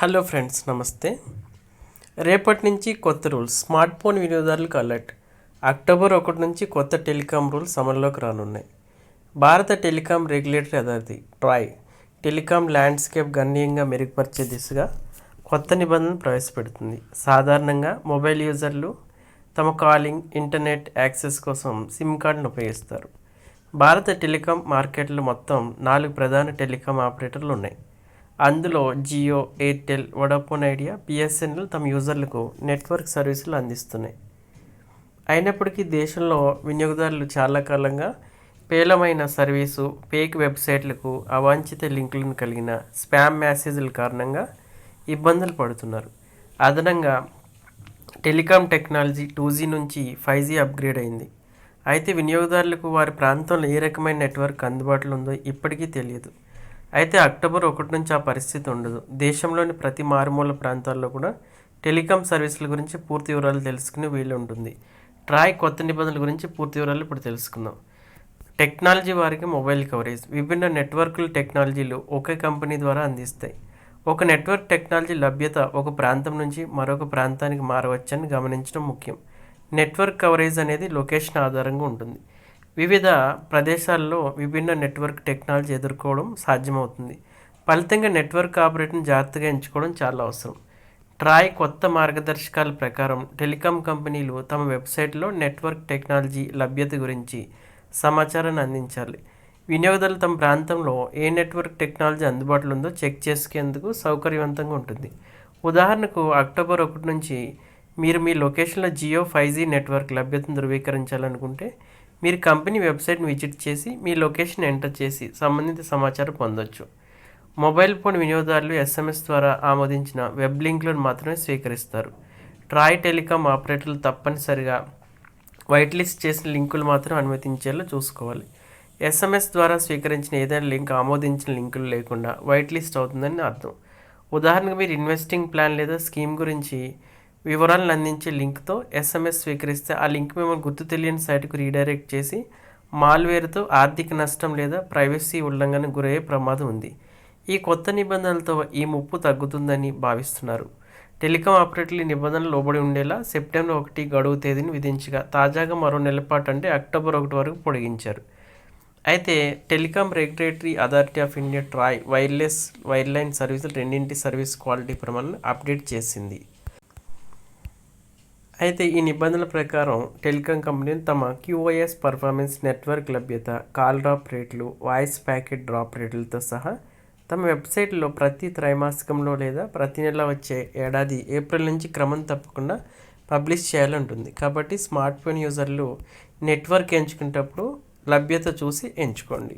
Hello friends నమస్తే. రేపటి నుంచి కొత్త రూల్స్. స్మార్ట్ ఫోన్ వినియోగదారులకు అలర్ట్. అక్టోబర్ ఒకటి నుంచి కొత్త టెలికాం రూల్స్ అమల్లోకి రానున్నాయి. భారత telecom regulatory authority TRAI telecom landscape గణనీయంగా మెరుగుపరిచే దిశగా కొత్త నిబంధనలు ప్రవేశపెడుతుంది. సాధారణంగా మొబైల్ యూజర్లు తమ కాలింగ్ ఇంటర్నెట్ యాక్సెస్ కోసం సిమ్ కార్డును ఉపయోగిస్తారు. భారత టెలికాం మార్కెట్లో మొత్తం నాలుగు ప్రధాన టెలికాం ఆపరేటర్లు ఉన్నాయి. అందులో Jio Airtel Vodafone idea BSNL తమ యూజర్లకు నెట్వర్క్ సర్వీసులు అందిస్తున్నాయి. అయినప్పటికీ దేశంలో వినియోగదారులు చాలా కాలంగా పేలమైన సర్వీసు ఫేక్ వెబ్సైట్లకు అవాంఛిత లింకులను కలిగిన స్పామ్ మెసేజ్ల కారణంగా ఇబ్బందులు పడుతున్నారు. అదనంగా టెలికాం టెక్నాలజీ టూ జీ నుంచి ఫైవ్ జీ అప్గ్రేడ్ అయింది. అయితే వినియోగదారులకు వారి ప్రాంతంలో ఏ రకమైన నెట్వర్క్ అందుబాటులో ఉందో ఇప్పటికీ తెలియదు. అయితే అక్టోబర్ ఒకటి నుంచి ఆ పరిస్థితి ఉండదు. దేశంలోని ప్రతి మారుమూల ప్రాంతాల్లో కూడా టెలికాం సర్వీసుల గురించి పూర్తి వివరాలు తెలుసుకునే వీలు ఉంటుంది. ట్రాయ్ కొత్త నిబంధనల గురించి పూర్తి వివరాలు ఇప్పుడు తెలుసుకుందాం. టెక్నాలజీ వారికి మొబైల్ కవరేజ్. విభిన్న నెట్వర్క్లు టెక్నాలజీలు ఒకే కంపెనీ ద్వారా అందిస్తాయి. ఒక నెట్వర్క్ టెక్నాలజీ లభ్యత ఒక ప్రాంతం నుంచి మరొక ప్రాంతానికి మారవచ్చని గమనించడం ముఖ్యం. నెట్వర్క్ కవరేజ్ అనేది లొకేషన్ ఆధారంగా ఉంటుంది. వివిధ ప్రదేశాల్లో విభిన్న నెట్వర్క్ టెక్నాలజీ ఎదుర్కోవడం సాధ్యమవుతుంది. ఫలితంగా నెట్వర్క్ ఆపరేటర్ని జాగ్రత్తగా ఎంచుకోవడం చాలా అవసరం. ట్రాయ్ కొత్త మార్గదర్శకాల ప్రకారం టెలికాం కంపెనీలు తమ వెబ్సైట్లో నెట్వర్క్ టెక్నాలజీ లభ్యత గురించి సమాచారాన్ని అందించాలి. వినియోగదారులు తమ ప్రాంతంలో ఏ నెట్వర్క్ టెక్నాలజీ అందుబాటులో ఉందో చెక్ చేసుకేందుకు సౌకర్యవంతంగా ఉంటుంది. ఉదాహరణకు అక్టోబర్ ఒకటి నుంచి మీరు మీ లొకేషన్లో జియో ఫైవ్ జీ నెట్వర్క్ లభ్యతను ధృవీకరించాలనుకుంటే మీరు కంపెనీ వెబ్సైట్ని విజిట్ చేసి మీ లొకేషన్ ఎంటర్ చేసి సంబంధిత సమాచారం పొందవచ్చు మొబైల్ ఫోన్ వినియోగదారులు ఎస్ఎంఎస్ ద్వారా ఆమోదించిన వెబ్ లింక్లను మాత్రమే స్వీకరిస్తారు. ట్రాయ్ టెలికాం ఆపరేటర్లు తప్పనిసరిగా వైట్ లిస్ట్ చేసిన లింకులు మాత్రం అనుమతించేలా చూసుకోవాలి. ఎస్ఎంఎస్ ద్వారా స్వీకరించిన ఏదైనా లింక్ ఆమోదించిన లింకులు లేకుండా వైట్ లిస్ట్ అవుతుందని అర్థం. ఉదాహరణకు మీరు ఇన్వెస్టింగ్ ప్లాన్ లేదా స్కీమ్ గురించి వివరాలను అందించే లింక్తో ఎస్ఎంఎస్ స్వీకరిస్తే ఆ లింక్ మిమ్మల్ని గుర్తు తెలియని సైట్కు రీడైరెక్ట్ చేసి మాల్వేర్తో ఆర్థిక నష్టం లేదా ప్రైవసీ ఉల్లంఘన గురయ్యే ప్రమాదం ఉంది. ఈ కొత్త నిబంధనలతో ఈ ముప్పు తగ్గుతుందని భావిస్తున్నారు. టెలికాం ఆపరేటర్లు నిబంధనలు లోబడి ఉండేలా సెప్టెంబర్ ఒకటి గడువు తేదీని విధించగా తాజాగా మరో నెలపాటు అంటే అక్టోబర్ ఒకటి వరకు పొడిగించారు. అయితే telecom regulatory authority of India TRAI wireless wireline సర్వీసులు రెండింటి సర్వీస్ క్వాలిటీ ప్రమాణాలను అప్డేట్ చేసింది. అయితే ఈ నిబంధనల ప్రకారం టెలికాం కంపెనీలు తమ క్యూఓఎస్ పర్ఫార్మెన్స్ నెట్వర్క్ లభ్యత కాల్ డ్రాప్ రేట్లు వాయిస్ ప్యాకెట్ డ్రాప్ రేట్లతో సహా తమ వెబ్సైట్లో ప్రతి త్రైమాసికంలో లేదా ప్రతి నెల వచ్చే ఏడాది ఏప్రిల్ నుంచి క్రమం తప్పకుండా పబ్లిష్ చేయాలంటుంది. కాబట్టి స్మార్ట్ ఫోన్ యూజర్లు నెట్వర్క్ ఎంచుకునేటప్పుడు లభ్యత చూసి ఎంచుకోండి.